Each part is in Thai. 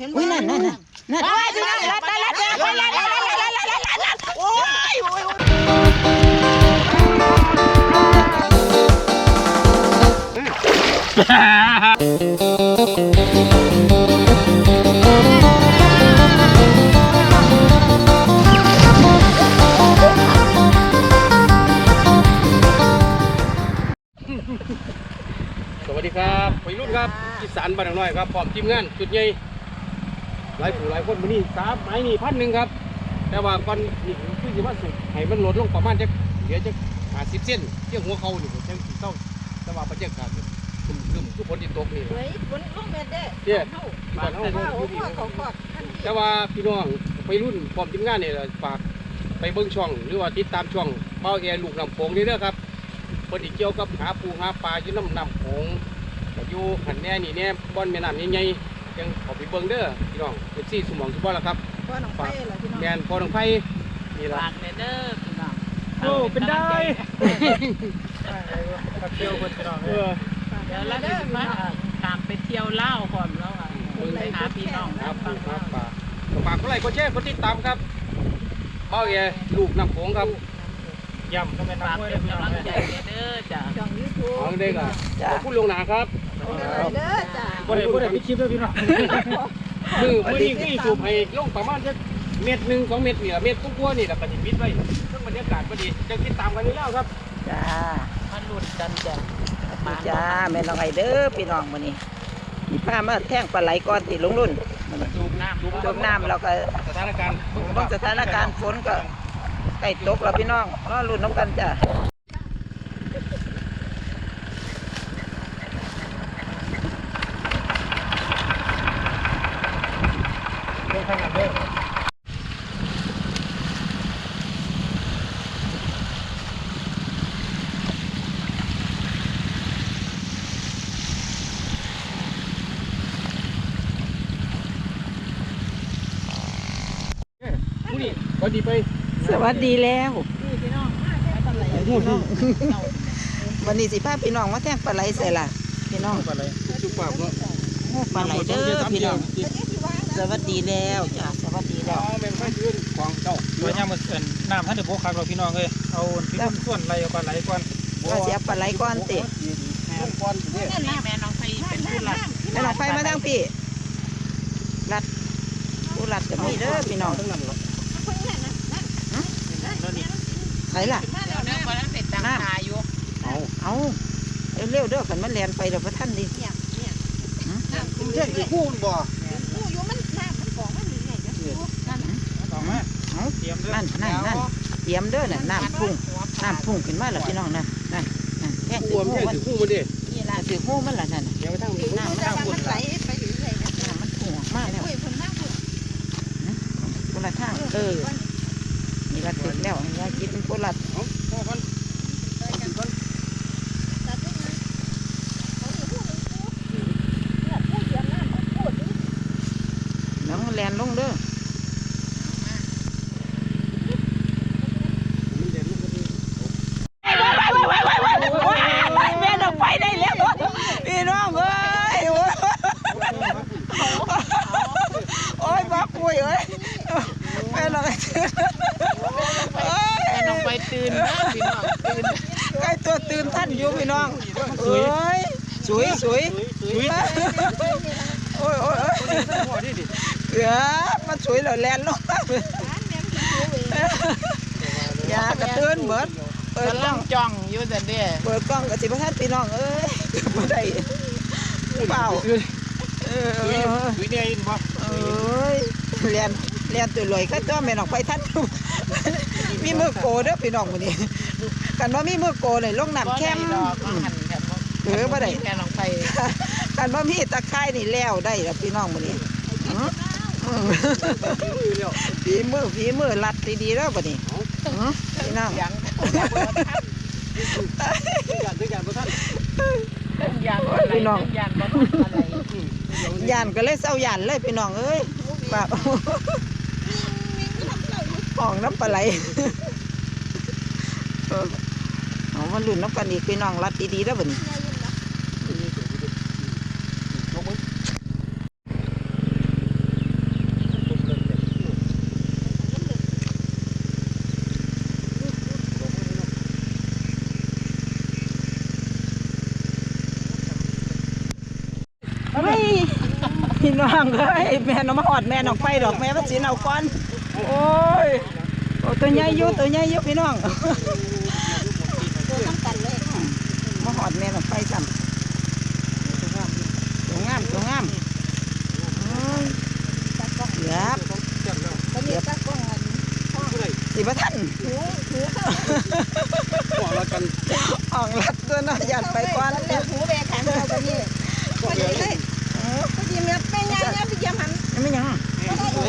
อุ้ยนั่นนั่นนั่นสวัสดีครับวัยรุ่นครับอีสานบ้านหนอน้อยครับพร้อมทีมงานจุดใหญ่ หลายผู้หลายคนวันนี้สามไม้นี่พันหนึ่งครับ แต่ว่าก่อนนี่คือสิว่าสุดให้มันลดลงประมาณจะเหลือจะหาสิบเส้นเที่ยงหัวเขานี่ผมแค่สีเศร้าแต่ว่าบรรยากาศคึมคึมทุกคนที่ตกนี่ เฮ้ยฝนลงเม็ดเด้เที่ยเฮาบ้านเฮาว่าเฮาโอ้อยู่พ่อนี่เขากอดทันทีแต่ว่าพี่น้องวัยรุ่นพร้อมทีมงานเนี่ยฝากไปเบิ่งช่อง หรือว่าติดตามช่องเป้าแอร์ลูกน้ำโขงนี่เด้อครับคนที่เกี่ยวกับหาปูหาปลาอยู่น้ำน้ำโขงก็อยู่หันแน่นี่แน่บ่อนแม่น้ำใหญ่ๆ ยังขอไปเบิ่งเด้อพี่น้องเอฟซีสมองสุบอลละครับพ่อน้องไปล่ะพี่น้องแมนพอน้องไผ่นี่ละฝากเด้อพี่น้องโอ้เป็นได้เที่ยวคนพี่น้องเออเดี๋ยวเราจะมาตามไปเที่ยวเล่าวก่อนแล้วอะไปหาพี่น้องคนะรับปูครับปลาก็ฝากกดไลค์กดแชร์กดติดตามครับเป้าแย่ลูกน้ำโขงครับย่ำก็เป็นฝากน้ำห้วยเป็ได้นพี่น้องกำลังเลยใจเด้อจ้ะช่อง YouTube เอาเด้อก็ขอบคุณลวงหนาครับเอาเด้อจ้า บ่ได้บ่ได้ไปคลิปด้วยพี่น้องมือมือนี้ที่สูบให้ลงประมาณจะเม็ดหนึ่งสองเม็ดนี่ละเม็ดกุ้งกัวนี่ละปฏิบิดไว้ซึ่งบรรยากาศพอดีจะติดตามกันนี่แล้วครับจ้ามาลุ้นกันจ้ะมาจ้าแม่น้องไอเด้อพี่น้องมื้อนี้มีผ้ามาแท่งปลาไหลก่อนติลงรุ่นมื้อนี้ดูน้ำจมน้ำเราก็สถานการณ์เบิ่งสถานการณ์ฝนก็ใกล้ตกแล้วพี่น้องรอรุ่นน้ำกันจ้า เรื่อง ข้างหลังเด้อผู้นี่พอดีไปสวัสดีแล้วนี่พี่น้องมาแค่ตอนไหนพี่น้องวันนี้สิพาพี่น้องมาแท่งปลาไหลใส่ล่ะพี่น้องอะไรจุกปากเนาะ โอ้ปลาไหลเด้อพี่น้องจะได้ที่ว่าง สวัสดีแล้วจ้าสวัสดีแล้วเอาแมงไม้ยื่นควางเจ้าไว้ย่ำมันเอิ้นน้ำท่านเดือบกคักเราพี่น้องเลยเอาพี่น้ำส่วนไหลเอาปลาไหลก่อนว่าเสียปลาไหลก่อนติลงก่อนสินั่นนี่น่ะแม่น้องไฟเป็นผู้หลักแม่น้องไฟมาทางพี่รัดผู้รัดก็มีเด้อพี่น้องทั้งนั้นเหรอเพิ่นนั่นน่ะนั่นไหนล่ะมาเดี๋แล้ยววนะเด้อพอนั้นเสร็จตังคาอยู่เอาเอาเร็วๆเด้อขันมันแลนไปเดี๋ยวพระท่านดิเนี่ยเนี่ยน้ำขึ้นเช่เรื่นอยที่คู่มันบ่ นั่นนั่นนั่นเตรียมเด้อน่ะน้ำพุ่งน้ำพุ่งขึ้นมาแล้วพี่น้องนะนั่นนั่นแค่คู่ถือมันหูเช่นมันที่คู่มันดินี่ล่ะถือหูมันล่ะนั่นน่ะเดี๋ยวไปทางนี้น้ำมันแต่เอาว่าพุ่มันนไหลไปเรื่อยๆนะน้ำมันพุ่งออกมาแล้วโอ้ยเพิ่นมาพุ่นคนละทางเออนี่ละถึงแล้วนี่ละคิดเป็นคนละเอาพ่อกันไปกันตัดด้วยนะเขาอยู่ผู้หนึ่งผู้เนี่ยผู้เสียน้ำมันพูดนี่ น้องแลนลงเด้อ มันเด่นมันก็ดี แม่น้องไฟได้แล้วพี่น้องเอ้ยโอ้ยบ้าปุยเอ้ยแม่น้อง แม่น้องไฟตื่นนะพี่น้องตื่น ใกล้ตัวตื่นท่านอยู่พี่น้องเอ้ยสวยสวย สวย โอ้ยโอ้ยโอ้ยพ่อดิดิเกือบมันสวยแล้วแลนลงมาร้านเนี่ยมันคือผู้เองอย่ากระเตือนเหมือนเปิดกล้กำลัองงจ้องอยู่แต่เด้อเปิดกล้องกับสิบท่านพี่น้องเอ้ยบ่ได้เปล่าเออสวยสวยเนี่ยอินบ่เอ้ยเรียนเรียนตัวลอยก็ตัวแม่น้องไปท่านมีมือโกเด้อพี่น้องมื้อนี้กันว่ามีมือโกเลยลงน้ำแคมดอกก็หันแคมเออบ่ได้แม่น้องไฟกันว่ามีตะไคร้นี่แล้วได้แล้วพี่น้องมื้อนี้อื้อ มือฝีมือฝีมือรัดดีๆแล้วบัดนี้อื้อพี่น้องยังอยากด้วยกันบ่ท่านยันอะไรยันบ่อะไรย่านก็เลยเศร้ายานเลยพี่น้องเอ้ยแบบห้องน้ำปลาไหลเอามาลุ้นน้ำกันอีกพี่น้องรัดดีๆแล้วบัดนี้ พี่น้ องเอ้ยแม่น้องมาหอดแม่น้องไปดอกแม่ว่าสิเอาก่อนโอ้ยโอ้ตัวใหญ่อยู่ตัวใหญ่อยู่พี่น้องตัวน้ำกันเลยมาหอดแม่น้องไปซ้ำตัวงามตัวงามโอ้ยตากล้องเกือบตอนนี้ตากล้องอันสิบ่ทันหูหูเข้าบอกแล้วกันออกลัดตัวเนาะยัดไปก่อนแล้วหูแบกขันเราตอน ไม่ยัง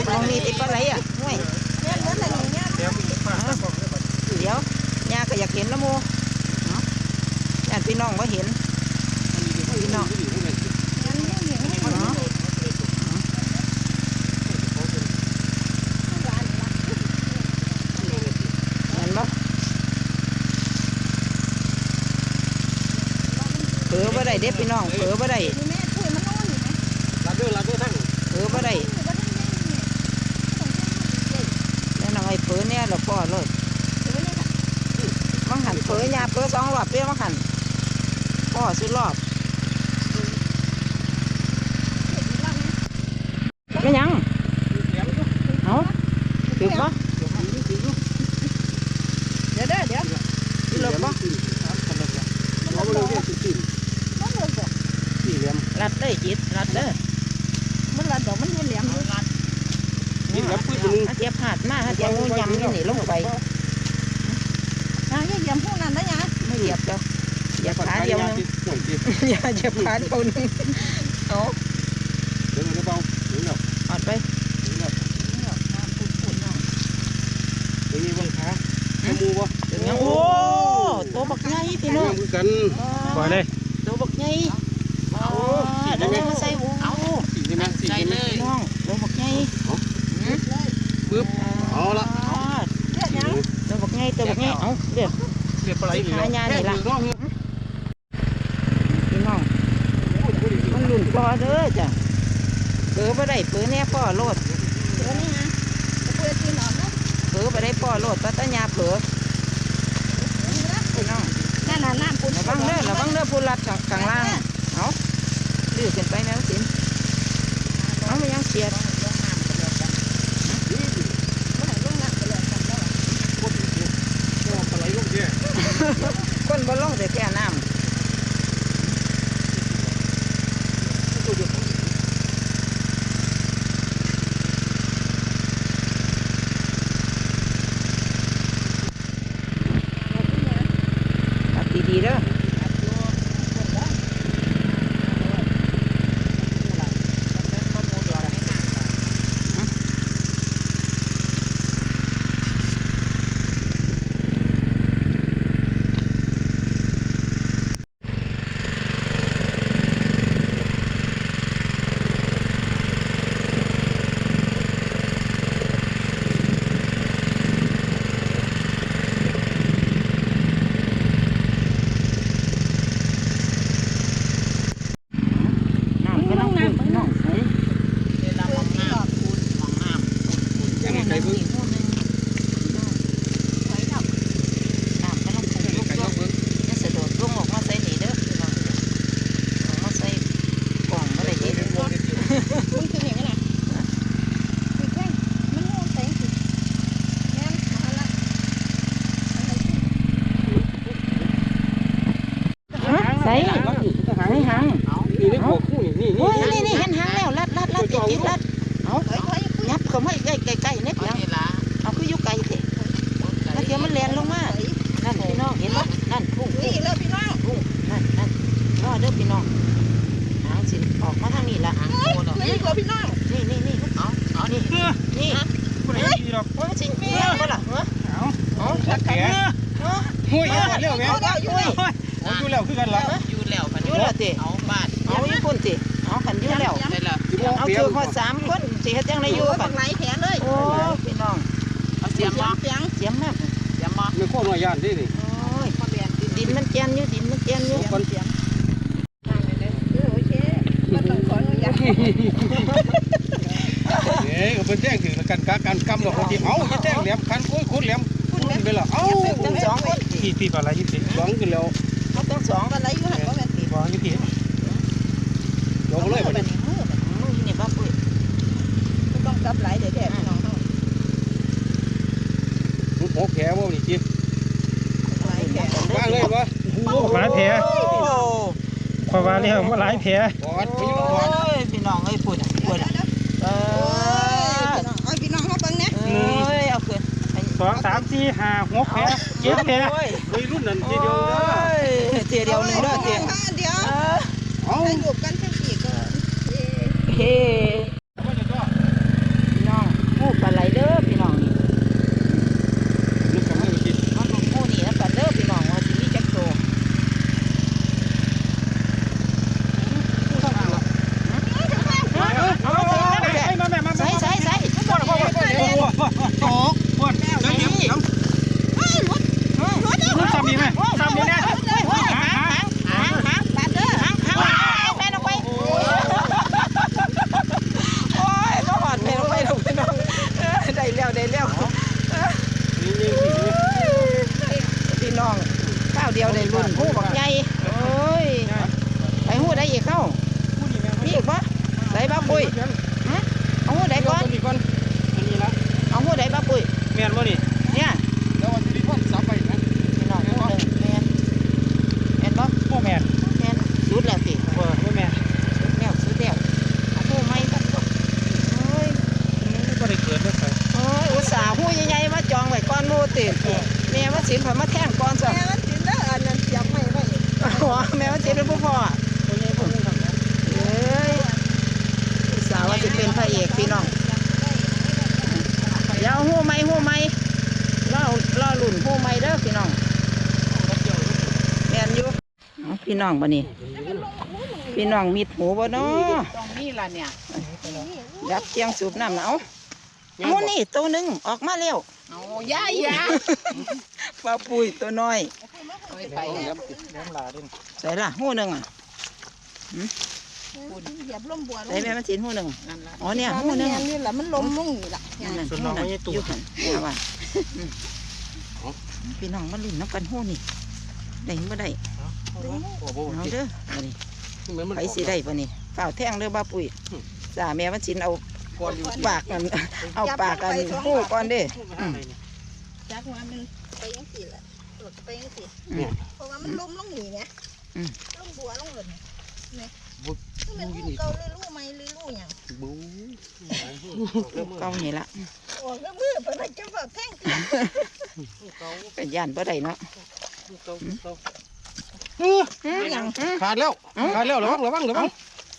มองนี่ติดปลาไหลอะห่วยอะไม่เดี๋ยวมีปลาตั้งกล่องเลยบัดเดี๋ยวย่าก็อยากเห็นละโมเนาะญาติพี่น้องว่าเห็นพี่น้องงั้นเนี่ยเนี่ยเนี่ยเนาะเห็นปะเผลอบ่ได้เด็พี่น้องเผลอบ่ได้นี่แม่ช่วยมันนอนอยู่นะลาเดอร์ลาเดอร์ทั้ง เผลอบ่ได้แม่น้องไอ้เผลอเนี่ยเราพ่อเลยมังหันเผลอยาเผลอสองรอบเปี้ยมังหันพ่อสุดรอบไม่ยังเอาถือปะเดี๋ยวเด้อเดี๋ยวถือเลิกปะเราไม่รู้เรื่องจริงมันหล่นบ่ๆสี่เหลี่ยมรัดได้จิตรัดเด้อ มันหล่นดอกมันเหลี่ยมอยู่นี่แล้วปืนนึงถ้าเทียบผาดมาถ้าเทียบงูยำนี่นี่ลงไปนะอย่าเหลี่ยมพวกนั้นนะยะไม่เหยียบเด้อเหยียบขาเดียวนึงห่วยจีอย่าเหยียบขาเดียวนึงเอาเดี๋ยวเราเบาเดี๋ยวเราออดไปเดี๋ยวเราเดี๋ยวนี้บังคับขมูบ่ถึงยังโอ้ตัวบักใหญ่พี่น้องมือกัน ปล่อยเลยตัวบักใหญ่โอ้เดี๋ยวนี้มาใส่หูเอา สี่นี่นะสี่นี่นะพี่น้องตัวบักใหญ่ปึ๊บเอาละอ๋อเดี๋ยวยังตัวบักใหญ่ตัวบักใหญ่เอาเดี๋ยวเรียบร้อยหายานี่ล่ะรอบนึงพี่น้องมันหลุนพอเด้อจ้ะเปือบ่ได้เปือแน่พ่อโลดเดี๋ยวนี้ฮะจะเปิดตีนอนนะเปือบ่ได้พ่อโลดปัตตาญาเปือพี่น้องนั่นน่ะน้ำปุ่นระวังเด้อระวังเด้อผู้รัดข้างข้างล่างเอาดื้อเกินไปนะสิน เอาไม่ยังเสียดอะไรลูกเนี่ยคนบ่ลงแต่แก่น้ำตัดดีๆเด้อน้ำก็ต้องน้ำน้องใส่ เวลามองน้ำคูณมองน้ำ ยังไงใครพึ่ง น้ำก็ต้องใส่ลูก ใคร ล ต้อง งพึ่ง จะสะโดดลงออกมาใส่นี่เด้อพี่น้องออกมาใส่กล่องบ่ได้เด็ด มันคืออย่างนั้นนะคือแค่มันงงแต่งสิแม่นมาละ ส่ใส่หางนี่นี่หัวคู่นี่นี่นี่นี่เห็นหางแล้วลัดลัดลัดติดติดลัดเอาถอยถอยยับเข้ามาใกล้ใกล้ใกล้นิดเอาเดียวเวล เฮ็ดจังไดอยู่ปับักดไหลแขนเลยโอ้ยพี่น้องเอาเสียมบ่เสียงเสียมมากเสียมบ่ไม่ข้อน้อยย่านดินี่โอ้ยมาแบนดินดินมันแกนอยู่ดินมันแกนอยู่คนเออโอเคมันต้องขออนุญาตเอ้ยก็เป็นแจ้งถึงกันกาการกำหรอกที่เอาแจ้งแหลมคันโอ้ยคุดแหลมคุดไปละเอ้าทั้งสองคนที่ที่ปลาไหลยี่สิบสองขึ้นแล้วเขาทั้งสองปักไหลอยู่หันก็แม่นที่บ่ยี่สิบยกเลยมับันดนี้มือมือนี่บ่ ศัพท์หลายเดี๋ยวแท้พี่น้องเฮามึงโผแผลบ่นี่จิหลายแท้ว่างเลยวะหลายแผลโอ้ขอยว่าแล้วว่าหลายแผลกอดไปอยู่กอดยพี่น้องเอ้ยพูดอะพูดอะเอโอ้อยพี่น้องเอาพี่น้องมาเบิ่งเนี่ยเอ้ยเอาขึ้นสองสามสี่ห้าหกแผลเจ็ดแผลโอ้ยวัยรุ่นนั่นทีโอ้เดียวเด้อยเทียเดียวหนึงเด้อเทียเดี๋ยวเออเอ้าให้อยู่กันเพิ่นอีกก็เอ๊ะเฮ้พี่น้องผู้ปลาไหลเด้อพี่น้องนี่ นึกกลับมาจิ มันของผู้นี่นะปลาเด้อพี่น้องว่าสิมีจักโต เอามาแม่มา ใส่ใส่ใส่ทุกคนเอาไปเลย โอ้ปวดจังเดี๋ยวจังลูกซ้ำนี่แม่ซ้ำนี่แน่ หางหางหางปลาเด้อหางหางเอาแม่ลงไปโอ้ยก็หอดแม่ลงไปลงพี่น้องเออได้แล้วได้แล้ว นี่นี่นี่ พี่น้องข้าวเดียวได้รุ่นผู้บักใหญ่โอ้ยไปหู้ได้อีกเข้ามีอีกปะได้บ้าปุ้ยเอาหู้ได้ก่อน นี่ก่อนอันนี้ละ เอาหู้ได้บ้าปุ้ย แม่นบ่นี่ เนี่ย แล้ววันที่พ่อสับไปนะ พี่น้องหู้หนึ่งแมนแมนบ่ บ่แม่น แมนสุดแล้วสิ บ่บ่แม่น สุดแล้วสุดแล้วเอาหู้ไม่กันบ่โอ้ย บ่ได้เกิดเด้อไป โอ้ยอุตส่าห์หู้ใหญ่ๆมาจองไว้ก่อนหมูติแม่ว่าสินผ่ามาแท่งก่อนซะ แม่มันสิเด้ออันนั้นเสียบไม่ไว้ อ๋อแม่ว่าสิเป็นผู้พ่อเอ้ยอุต ส่าห์ว่าสิเป็นพระเอกพี่น้องเดี๋ยวหูไหมหูไหมล่อล่อหลุนหูไหมเด้อพี่น้องแมนอยู่เอาพี่น้องบ่นี่พี่น้องมิดหูบ่เนาะตรงนี้ล่ะเนี่ยดับเจียงสูบน้ำนะเอาเอานี่ตัวหนึ่งออกมาเร็วเอาย่าย่าปลาปุยตัวน้อยไปแม่นหลาเด้อใส่ละหูหนึ่งอะ เหยียบลมบัวลใส่แม่มันสินหูหนึ่งนั่นล่ะอ๋อเนี่ยมัหูนหนึ่งนี่แหละมันลมลงนี่ล่ะนั่นนั่นหูนั่นอยู่หันเอาว่ะอืมพี่น้องมาลุ้นน้ำกันหูนี่ได้บ่ได้โอ้โหเอาเด้ออันนี้เหมือนมันไผสิได้ปะนี่เฝ้าวแท่งเด้อบ้าปุ้ยจ่าแม่มันสินเอาก่อนอยู่ปากกันเอาปากกันหู้ก่อนเด้อืมจักว่ามันไปจังซี่ล่ะตดไปจังซี่อืมเพราะว่ามันลมลงนี่ไงอืมลมบัวลงหล่นนี่ บุกมันรู้เก่าเลยรู้ไหมหรือรู้หยังบูเก่านี่ละออกแล้วมือไปไปจะแบบแท่งเป็นย่านบ่ได้เนาะเอออืมหยังอืมขาดแล้วขาดแล้วระวังระวังระวัง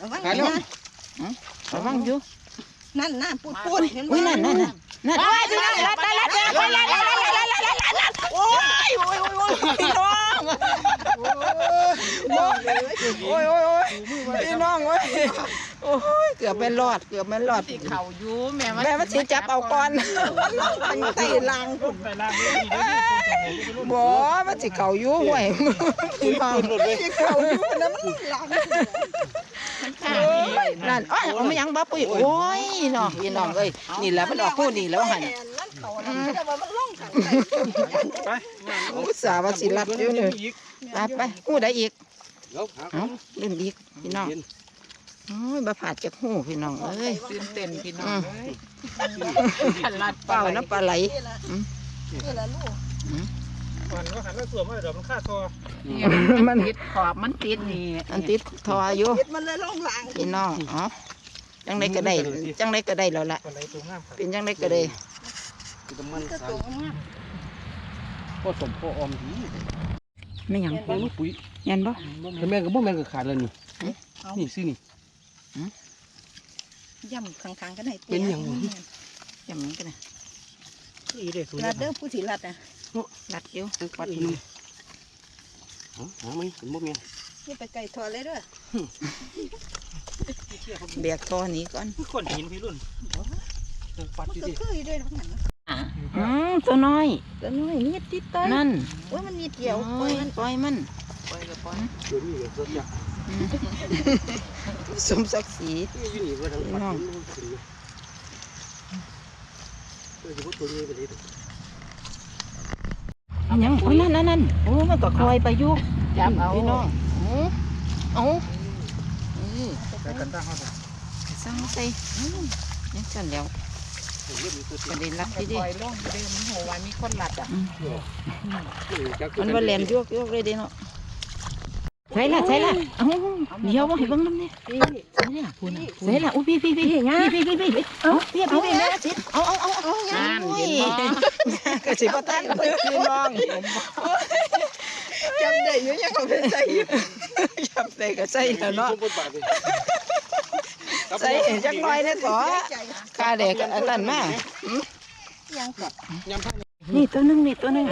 ระวังขาดแล้วนะระวังอยู่นั่นน่ะปูดปูดเห็นอุ้ยบ่นั่นนั่นนั่นนั่นโอ้ยพี่น้องลัดลัดลัดลัดลัดลัดลัดลัดลัดลัดลัดลัดโอ้ย โอ้ยโอ้ยโอ้ยพี่น้องโอ้ยโอ้ยโอ้ยพี่น้องโอ้ยโอ้ยเกือบไม่รอดเกือบไม่รอดสิเขาอยู่แม่แม่มันสิจับเอาก่อนมันไต่ลางไปลางนี่เด้อบ่มันสิเข่าอยู่ห่วยพี่น้องที่เขาอยู่น้ำลางนั่นอ้อยเอามายังบ่ปุ้ยโอ้ยน้องพี่น้องเอ้ยนี่แหละมันออกคู่นี่แล้วหั่น ไปอุตส่าห์ว่าสิรัดอยู่เลยไปไปหู้ได้อีกเดี๋ยวหาเอาเล่นอีกพี่น้องโอ้ยบ่ผาดจากหู้พี่น้องเอ้ยตื่นเต้นพี่น้องเอ้ยขันลัดเป้าน้ำปลาไหลนี่ละนี่ละลูกก่อนว่าหันแล้วสวมมาเดี๋ยวมันฆ่าทอมันติดขอบมันติดนี่อันติดทออยู่เห็ดมันเลยล่องลางพี่น้องอ๋อจังไดก็ได้จังไดก็ได้แล้วล่ะปลาไหลตัวงามครับเป็นจังไดก็ได้ จะมันจะสาตัวงามพ่อสมพ่อออมดีไม่หยังแม่ลูกปุ๋ยยันบ่แต่แม่ก็บ่แม่ก็ขาดแล้วนี่นี่ซื้อนี่ย่ำข้างๆกันให้ยังมันก็ได้อีเด้ตัวรัดเด้อผู้สิรัดนะรัดอยู่ปัดอีกหาไหมเป็นบ่แม่นี่ไปไก่ทอเลยเด้อแบกทอหนี้ก่อนคนหินพี่รุ่นปัดมันดิก็ดิคื อืมตัวน้อยตัวน้อยนิดติดเต้ยนั่นโอ้ยมันมีเดี่ยวปล่อยมันปล่อยมันปล่อยกัปล่อยส้กัสมศักดิ์ศรีน้องยังโอ้ยนั่นนั่นนั่นโอ้มันก็คอยไปยุกจับเอาพี่น้องเอาเอาสั่งใส่ยังสั่นแล้ว ประเด็นรัดที่ดิปล่อยล่องเดิมโหวันมีคนลัดอะมันว่าแหลมยวกยวกเลยเด้เนาะใช่ละใช่ละเอาเดี๋ยวมาให้เบิ้งน้ำเนี่ยใช่ละคุณใช่ละอุ้ยพี่พี่พี่พี่พี่พี่พี่ยี่ยี่พี่พี่พี่แม่ยี่ยี่ยี่ยี่ยี่ยี่ยี่นบ่ยี่ยี่ยี่ยี่ยี่พี่ยี่พี่น้องจำได้เยอะยัยี่ยี่ใส่ยี่ยี่ยี่ใส่ยี่ยี่ยี่ใส่จังน้อยเนี่ยขอาเด็กอันนั้นมายังก่อนนี่ตัวหนึงนี่ตัวหนึง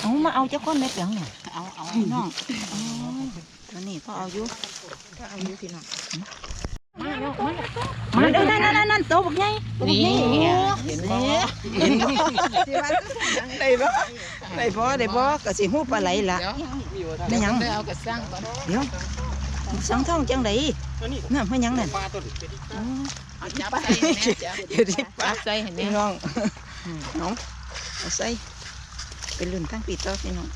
เอามาเอาเจ้าก้อนเม็ดเหลืองเนี่ยเอาเอาพี่น้องโอ้ยตัวนี้ก็เอาอยู่ก็เอาอยู่พี่น้องมาเด้อนั่นนั่นนั่นตัวบักใหญ่ตัวบักใหญ่นี่เห็นบ่เห็นบ่สิว่าก็ยังได้บ่ได้บ่ได้บ่ก็สิฮู้ปลาไหลล่ะเดี๋ยวไม่หยังได้เอากระสังก่อนเดี๋ยวสังท่องจังไดน่ะมันหยังนั่นปลาตัวนี้อ๋อ เอาจับใส่แม่จับอยู่ที่ปาใส่เห็นไหมพี่น้องน้องเอาใส่เป็นลุ่ตั้งปีต่อพี่น้อง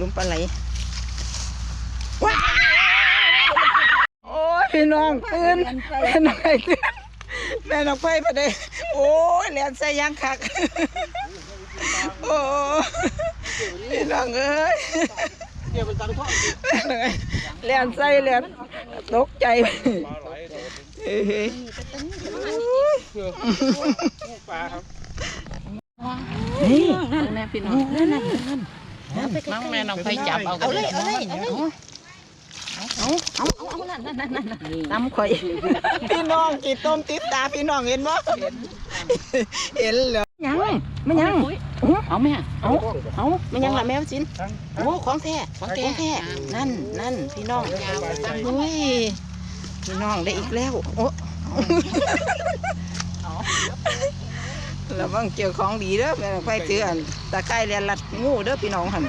ลุมปลาไหลว้าโอ้ยพี่น้องปืนแม่น้องไฟแม่น้องไฟประเดี๋ยว โอ้ยแหลนใส่ยางคัก โอ้ยพี่น้องเอ้ยเกี่ยวเป็นตังท่อแหลนใส่แหลนตกใจไหลเฮ้ยปลาครับนี่นั่นแม่พี่น้องนั่นนั่นนั่นน้องแม่น้องไปจับเอาเอาเลยเอาเลยเอาเลย เอาเอาเอาเอานั่นนั่นนั่นนั่นตำข่อยพี่น้องกี่ต้มติดตาพี่น้องเห็นบ่เห็นเหรอยังไม่ยังเอาแม่เอาเอาไม่ยังละแมวจินโอ้ของแท้ของแท้แท้นั่นนั่นพี่น้องยาวไปตั้งโอ้ยพี่น้องได้อีกแล้วโอ้ระวังเกี่ยวของดีเด้อแม่ไฟถืออันตะไคร้เรียนรัดงูเด้อพี่น้องหัน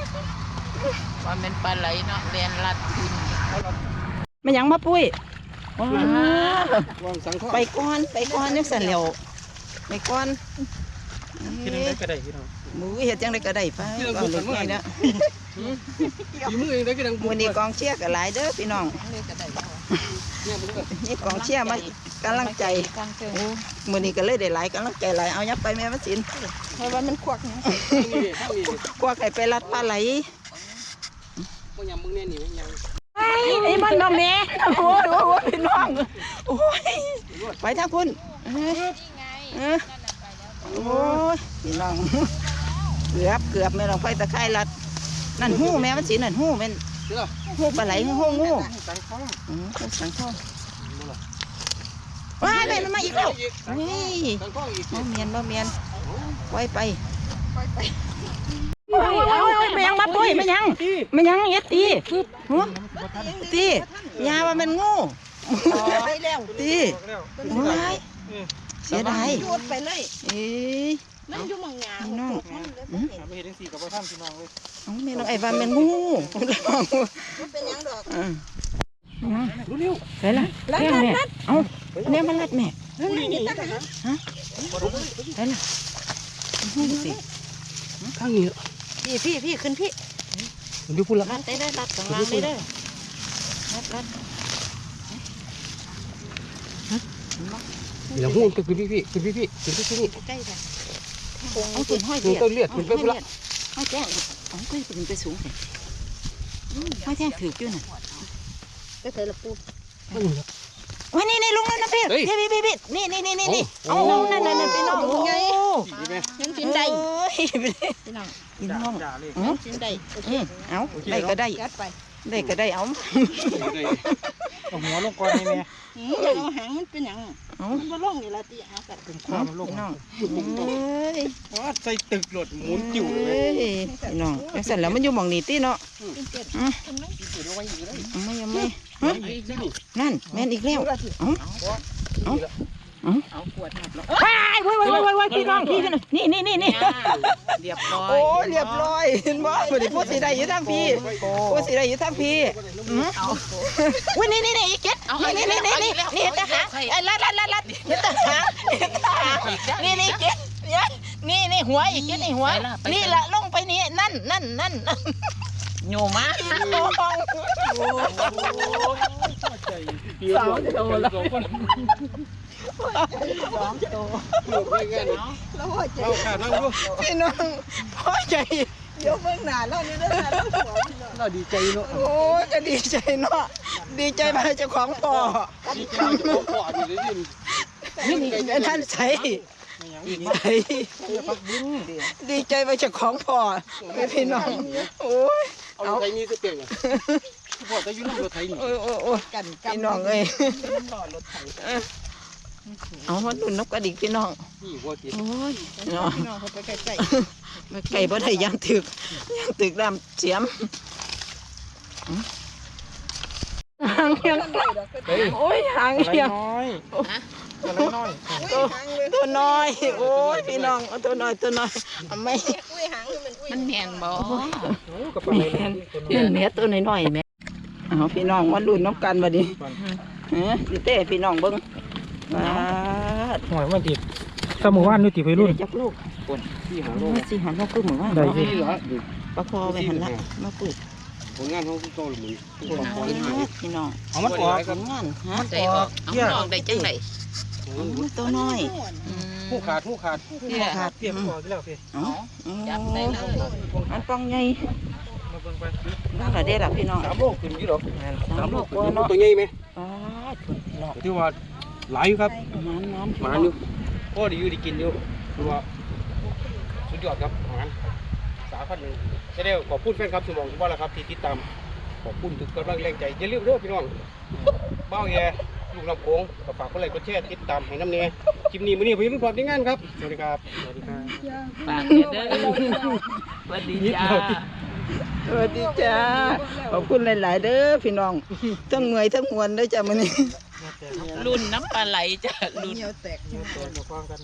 ว่าเป็นปลาไหลเนาะเรียนรัดกิน ไม่ยังมาปุ้ยว้าววางสังท่อไปก่อนไปก่อนนึกสันเหลียวไปก่อนคิดได้ก็ได้พี่น้องหมูเฮ็ดจังไดก็ได้ไปก่อนลูกใหญ่เนาะฝีมือเองได้ก็ดังบุมื้อนี้กองเชียร์ก็หลายเด้อพี่น้องเนี่ยมันก็นี่กองเชียร์มากำลังใจตั้งเชิงโอ้มื้อนี้ก็เลยได้หลายกำลังใจหลายเอายับไปแม่มาสินเพราะว่ามันควักนะนี่ข้างนี้กว่าไก่ไปรัดปลาไหลมึงยำมึงเนี่ยนี่มึงยำ ไอ้ไอ้มันน้องแม่โอ้ยโอ้ยโอ้ยพี่น้องโอ้ยไปทางพุ่นเอ้ยเอ้ยโอ้ยพี่น้องเกือบเกือบแม่ลองไฟตะไคร้รัดนั่นหู้แม่มันสินั่นหู้แม่นเชื่อหู้ปลาไหลหู้งูสังท่ออืมหู้สังทองว้ายแม่มันมาอีกแล้วเฮ้ยสังท่ออีกบ่เมียนบ่เมียนปล่อยไปโอ้ยโอ้ยโอ้ยไม่ยังมาปุ้ยไม่ยังไม่ยังเอ็ดตี หัวตียาว่ามันงูไปแล้วตีว้ายเสียดายโยนไปเลยเอ้ยมันอยู่หมองหยาน้องมันเลยบ่เห็นไม่เห็นจังซี่กับพ่อท่านพี่น้องเลยเอาแม่น้องไอ้ว่ามันงูมันเป็นหยังดอกอ่ารู้เร็วใส่ละแม่แม่เอาเนี่ยมันรัดแม่นี่นี่ใส่ละหูสิข้างนี้พี่พี่พี่ขึ้นพี่ มันดูพุ่นละรัดได้ได้รัดข้างล่างได้ได้รัดรัดเดี๋ยวหูก็คือพี่พี่คือพี่พี่คือพี่นี่ใกล้เลยเอาขึ้นห้อยคือเดียต้นเลือดขึ้นไปพุ่นละห้อยแจ้งเอาขึ้นขึ้นไปสูงเลยห้อยแจ้งถืออยู่น่ะก็ใส่ละปูวันนี้นี่ลุงนั่นนะพี่พี่พี่พี่พี่นี่นี่นี่นี่นี่เอานั่นนั่นนั่นพี่น้องโอ้ยดีไหมยังกินได้พี่น้อง พี่น้องจ่าเลยอืมกินได้โอเคอืมเอาได้ก็ได้ยัดไปได้ก็ได้เอาเอาหัวลงก่อนให้แม่หืมยังเอาหางมันเป็นหยังเอามันบ่ลงนี่ละติเอากันเป็นความลงพี่น้องเอ้ยว่าใส่ตึกหลดหมุนจิ้วเลยเอ้ยพี่น้องจังซั่นแล้วมันอยู่หม่องนี้ติเนาะกินเจ็ดจิ้วเอาไว้อยู่เลยเอาไม่เอาไม่ฮะนี่นั่นแม่นอีกแล้วเอาเอา ขวดหับแล้วว้ายว้ายว้ายว้ายว้ายพี่น้องพี่พี่น้องนี่นี่นี่นี่เรียบร้อยโอ้ยเรียบร้อยเห็นบ่บ่ได้พูดสิได้อยู่ทางพี่พูดสิได้อยู่ทางพี่อืมอุ้ยนี่นี่นี่อีกเก็ดนี่นี่นี่นี่นี่ตาหาไอ้ลัดลัดลัดลัดนี่ตาหานี่ตาหานี่นี่เก็ดเนี่ยนี่นี่หัวอีกเจ้านี่หัวนี่ละลงไปนี่นั่นนั่นนั่นนั่นโยมาสาวโตแล้ว สองคนสองโตลูกไม่แก่เนาะแล้วพ่อใจเราขาดนั่งดูพี่น้องพ่อใจเดี๋ยวเบิ่งหน้าแล้วนี่เด้อแล้วหัวพี่น้องเราดีใจเนาะโอ้ยก็ดีใจเนาะดีใจมาเจ้าของพ่อดีใจเราจะพบพ่ออยู่ได้ยินนี่ไอ้ท่านใส่ใส่ดีใจมาเจ้าของพ่อไม่พี่น้องโอ้ยเอาไทยนี่สเปียงอะพ่อจะยุ่งกับไทยนี่โอ้ยโอ้ยโอ้ยกันกัพี่น้องเอ้ย เอามาดูนกกระดิกพี่น้องนี่พ่อจีโอ้ยเนาะพี่น้องเขาไปใกล้มาไก่บ่ได้ยังตึกยังตึกดำเสียมหางยังเฮ้ยโอ้ยหางอะไรยังน้อยอะไรน้อยตัวตัวน้อย โอ้ยพี่น้องเอาตัวน้อยตัวน้อยเอาไม่ๆอุ้ยหางคือมันอุ้ยมันแม่นบ่โอ้กระเป๋าอะไรเนี่ยเล่นแม่ตัวน้อยๆแม่เอาพี่น้องมาลุ้นน้ำกันบัดนี้เฮ้ยสิเต้พี่น้องเบิ่ง ว้าดหอยมันติดถ้าหมู่บ้านนี่ติดไปรุ่นจักลูกที่หาโอ้โลกยสิหันมาคือเหมือนว่าได้นี่เหรอปลาคอไปหันละมาปลูกผลงานเขาโตหรือมึงปลูกพี่น้องเอามันออกทำงานฮะใจออกเอามันออกได้จังได๋ตัวน้อยอืมผู้ขาดผู้ขาดเนี่ยขาดเปลี่ยนออกแล้วพี่เอ้าจับได้เลยอันปองใหญ่มาเบิ่งไปนั่นก็ได้ละพี่น้องสามโลกขึ้นยี่หรอสามลูกกว่าเนาะตัวใหญ่ไหมปาดเนาะที่ว่า หลายอยู่ครับมันมันหมานอยู่พ่อดีอยู่ดีกินอยู่คือว่าสุดยอดครับหมานสามพันหนึ่งจะได้ขอบคุณแฟนครับสมองทุกบ้านแล้วครับที่ติดตามขอบคุณทุกกำลังแรงใจอย่าลืมเด้อพี่น้องเบ้าแย่ลูกลำโพงก็ฝากคนไลค์กดแชร์ติดตามให้น้ำเนียคลิปนี้มื้อนี้ผมรุ่นพร้อมที่งานครับสวัสดีครับสวัสดีครับฝากเด้อเด้อสวัสดีจ้าสวัสดีจ้าขอบคุณหลาย ๆ เด้อพี่น้องทั้งเมื่อยทั้งมวนเด้อจ้ามื้อนี้ รุ่นน้ำปลาไหลจ้ะรุ่น เหนียวแตก ตัวมาฟังกัน